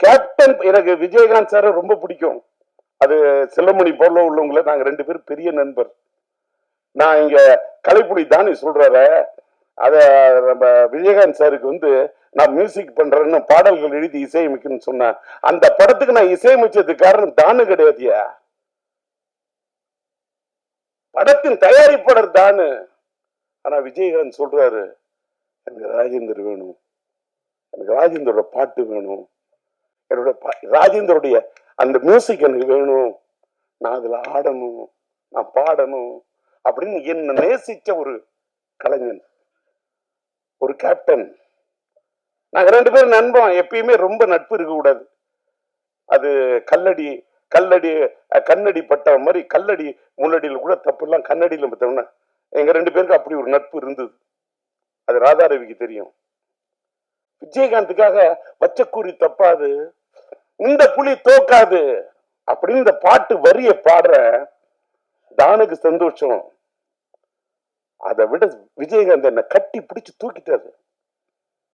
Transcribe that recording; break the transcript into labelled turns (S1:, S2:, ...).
S1: Captain எனக்கு விஜயகாந்த் சாரை ரொம்ப பிடிக்கும். அது செல்லமணி போல உள்ளவங்கள நாங்க ரெண்டு பேரும் பெரிய நண்பர். நான் இங்க கலைப்புலி தானி சொல்றாரு அத நம்ம விஜயகாந்த் சாருக்கு வந்து நான் மியூசிக் பண்றேன்னு பாடல்கள் எழுதி இசையமைக்கணும்னு சொன்னேன். அந்த படத்துக்கு நான் இசையமைச்சது காரணம் தானு கிடையாதுயா? படத்தின் தயாரிப்பாளர் தானு. ஆனா விஜயகாந்த் சொல்றாரு எனக்கு ராஜேந்தர் வேணும். எனக்கு ராஜேந்தரோட பாட்டு வேணும். என்னோட பா- ராஜேந்தருடைய அந்த மியூசிக் எனக்கு வேணும். நான் அதுல ஆடணும். நான் பாடணும் அப்படின்னு என்ன நேசிச்ச ஒரு கலைஞன் ஒரு கேப்டன் நாங்க ரெண்டு பேரும் நண்பன். எப்பயுமே ரொம்ப நட்பு இருக்கக்கூடாது. அது கல்லடி கல்லடி கண்ணடி பட்ட மாதிரி கல்லடி முள்ளடியில் கூட தப்புலாம் கண்ணடியில் கண்ணடியில பார்த்தோம்னா எங்க ரெண்டு பேருக்கு அப்படி ஒரு நட்பு இருந்தது. அது ராதாரவிக்கு தெரியும். விஜயகாந்துக்காக வச்ச கூறி தப்பாது. இந்த புலி தோக்காது அப்படின்னு இந்த பாட்டு வரிய பாடுற தானுக்கு சந்தோஷம். அதை விட விஜயகாந்த் என்ன கட்டி பிடிச்சு தூக்கிட்டாரு.